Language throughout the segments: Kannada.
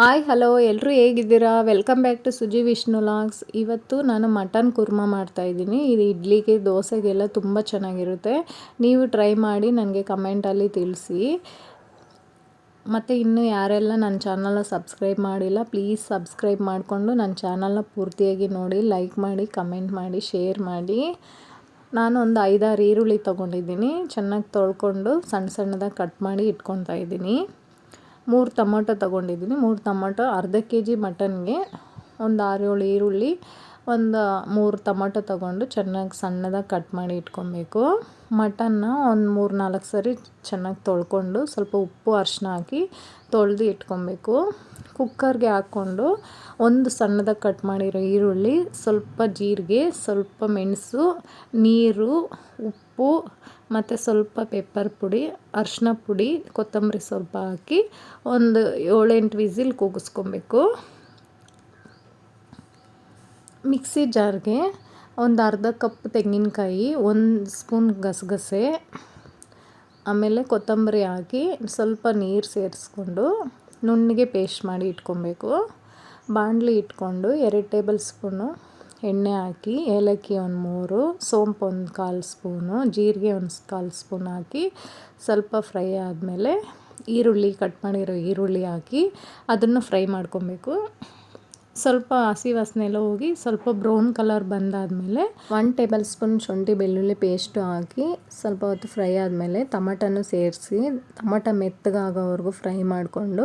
ಹಾಯ್, ಹಲೋ ಎಲ್ಲರೂ ಹೇಗಿದ್ದೀರಾ? Welcome back to Suji Vishnu logs ಇವತ್ತು ನಾನು ಮಟನ್ ಕುರ್ಮಾ ಮಾಡ್ತಾಯಿದ್ದೀನಿ ಇದು ಇಡ್ಲಿಗೆ, ದೋಸೆಗೆಲ್ಲ ತುಂಬ ಚೆನ್ನಾಗಿರುತ್ತೆ. ನೀವು ಟ್ರೈ ಮಾಡಿ ನನಗೆ ಕಮೆಂಟಲ್ಲಿ ತಿಳಿಸಿ. ಮತ್ತು ಇನ್ನು ಯಾರೆಲ್ಲ ನನ್ನ ಚಾನಲ್ನ ಸಬ್ಸ್ಕ್ರೈಬ್ ಮಾಡಿಲ್ಲ ಪ್ಲೀಸ್ ಸಬ್ಸ್ಕ್ರೈಬ್ ಮಾಡಿಕೊಂಡು ನನ್ನ ಚಾನಲ್ನ ಪೂರ್ತಿಯಾಗಿ ನೋಡಿ ಲೈಕ್ ಮಾಡಿ ಕಮೆಂಟ್ ಮಾಡಿ ಶೇರ್ ಮಾಡಿ. ನಾನು ಒಂದು ಐದಾರು ಈರುಳ್ಳಿ ತೊಗೊಂಡಿದ್ದೀನಿ. ಚೆನ್ನಾಗಿ ತೊಳ್ಕೊಂಡು ಸಣ್ಣ ಸಣ್ಣದಾಗಿ ಕಟ್ ಮಾಡಿ ಇಟ್ಕೊತಾ ಇದ್ದೀನಿ. ಮೂರು ಟೊಮೊಟೊ ತೊಗೊಂಡಿದ್ದೀನಿ. ಮೂರು ಟೊಮೊಟೊ ಅರ್ಧ ಕೆ ಜಿ ಮಟನ್ಗೆ ಒಂದು ಆರು ಏಳು ಈರುಳ್ಳಿ ಒಂದು ಮೂರು ಟೊಮೊಟೊ ತೊಗೊಂಡು ಚೆನ್ನಾಗಿ ಸಣ್ಣದಾಗಿ ಕಟ್ ಮಾಡಿ ಇಟ್ಕೊಬೇಕು. ಮಟನ್ನ ಒಂದು ಮೂರು ನಾಲ್ಕು ಸರಿ ಚೆನ್ನಾಗಿ ತೊಳ್ಕೊಂಡು ಸ್ವಲ್ಪ ಉಪ್ಪು ಅರಿಶಿನ ಹಾಕಿ ತೊಳೆದು ಇಟ್ಕೊಬೇಕು. ಕುಕ್ಕರ್ಗೆ ಹಾಕ್ಕೊಂಡು ಒಂದು ಸಣ್ಣದಾಗಿ ಕಟ್ ಮಾಡಿರೋ ಈರುಳ್ಳಿ, ಸ್ವಲ್ಪ ಜೀರಿಗೆ, ಸ್ವಲ್ಪ ಮೆಣಸು, ನೀರು, ಉಪ್ಪು ಮತ್ತು ಸ್ವಲ್ಪ ಪೆಪ್ಪರ್ ಪುಡಿ ಅರಿಶಿನ ಪುಡಿ, ಕೊತ್ತಂಬರಿ ಸ್ವಲ್ಪ ಹಾಕಿ ಒಂದು ಏಳೆಂಟು ವಿಸಿಲ್ ಕೂಗಿಸ್ಕೊಬೇಕು. ಮಿಕ್ಸಿ ಜಾರ್ಗೆ ಒಂದು ಅರ್ಧ ಕಪ್ ತೆಂಗಿನಕಾಯಿ, ಒಂದು ಸ್ಪೂನ್ ಗಸಗಸೆ, ಆಮೇಲೆ ಕೊತ್ತಂಬರಿ ಹಾಕಿ ಸ್ವಲ್ಪ ನೀರು ಸೇರಿಸ್ಕೊಂಡು ನುಣ್ಣಗೆ ಪೇಸ್ಟ್ ಮಾಡಿ ಇಟ್ಕೊಬೇಕು. ಬಾಣಲಿ ಇಟ್ಕೊಂಡು ಎರಡು ಟೇಬಲ್ ಸ್ಪೂನು ಎಣ್ಣೆ ಹಾಕಿ, ಏಲಕ್ಕಿ ಒಂದು ಮೂರು, ಸೋಂಪು ಒಂದು ಕಾಲು ಸ್ಪೂನು, ಜೀರಿಗೆ ಒಂದು ಕಾಲು ಸ್ಪೂನ್ ಹಾಕಿ ಸ್ವಲ್ಪ ಫ್ರೈ ಆದಮೇಲೆ ಈರುಳ್ಳಿ ಕಟ್ ಮಾಡಿರೋ ಈರುಳ್ಳಿ ಹಾಕಿ ಅದನ್ನು ಫ್ರೈ ಮಾಡ್ಕೊಬೇಕು. ಸ್ವಲ್ಪ ಹಸಿ ವಾಸನೆ ಎಲ್ಲ ಹೋಗಿ ಸ್ವಲ್ಪ ಬ್ರೌನ್ ಕಲರ್ ಬಂದಾದಮೇಲೆ ಒನ್ ಟೇಬಲ್ ಸ್ಪೂನ್ ಶುಂಠಿ ಬೆಳ್ಳುಳ್ಳಿ ಪೇಸ್ಟು ಹಾಕಿ ಸ್ವಲ್ಪ ಹೊತ್ತು ಫ್ರೈ ಆದಮೇಲೆ ಟಮಟನು ಸೇರಿಸಿ, ಟಮಟ ಮೆತ್ತಗಾಗೋವರೆಗೂ ಫ್ರೈ ಮಾಡಿಕೊಂಡು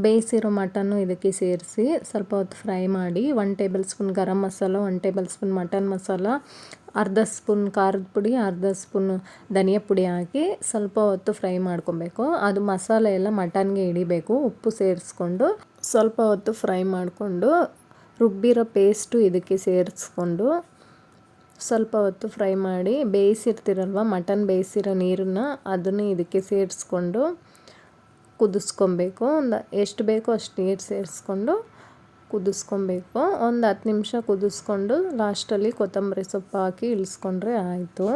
ಬೇಯಿಸಿರೋ ಮಟನ್ನು ಇದಕ್ಕೆ ಸೇರಿಸಿ ಸ್ವಲ್ಪ ಹೊತ್ತು ಫ್ರೈ ಮಾಡಿ one tablespoon garam masala one tablespoon mutton masala ಅರ್ಧ ಸ್ಪೂನ್ ಖಾರದ ಪುಡಿ, ಅರ್ಧ ಸ್ಪೂನ್ ಧನಿಯಾ ಪುಡಿ ಹಾಕಿ ಸ್ವಲ್ಪ ಹೊತ್ತು ಫ್ರೈ ಮಾಡ್ಕೊಬೇಕು. ಅದು ಮಸಾಲೆ ಎಲ್ಲ ಮಟನ್ಗೆ ಹಿಡಿಬೇಕು. ಉಪ್ಪು ಸೇರಿಸ್ಕೊಂಡು ಸ್ವಲ್ಪ ಹೊತ್ತು ಫ್ರೈ ಮಾಡಿಕೊಂಡು ರುಬ್ಬಿರೋ ಪೇಸ್ಟು ಇದಕ್ಕೆ ಸೇರಿಸ್ಕೊಂಡು ಸ್ವಲ್ಪ ಹೊತ್ತು ಫ್ರೈ ಮಾಡಿ ಬೇಯಿಸಿರ್ತೀರಲ್ವ, ಮಟನ್ ಬೇಯಿಸಿರೋ ನೀರನ್ನ ಅದನ್ನು ಇದಕ್ಕೆ ಸೇರಿಸ್ಕೊಂಡು ಕುದಿಸ್ಕೊಬೇಕು. ಒಂದು ಎಷ್ಟು ಬೇಕೋ ಅಷ್ಟು ನೀರು ಸೇರಿಸ್ಕೊಂಡು ಕುದಿಸ್ಕೊಬೇಕು. ಒಂದು ಹತ್ತು ನಿಮಿಷ ಕುದಿಸ್ಕೊಂಡು ಲಾಸ್ಟಲ್ಲಿ ಕೊತ್ತಂಬರಿ ಸೊಪ್ಪು ಹಾಕಿ ಇಳಿಸ್ಕೊಂಡ್ರೆ ಆಯಿತು.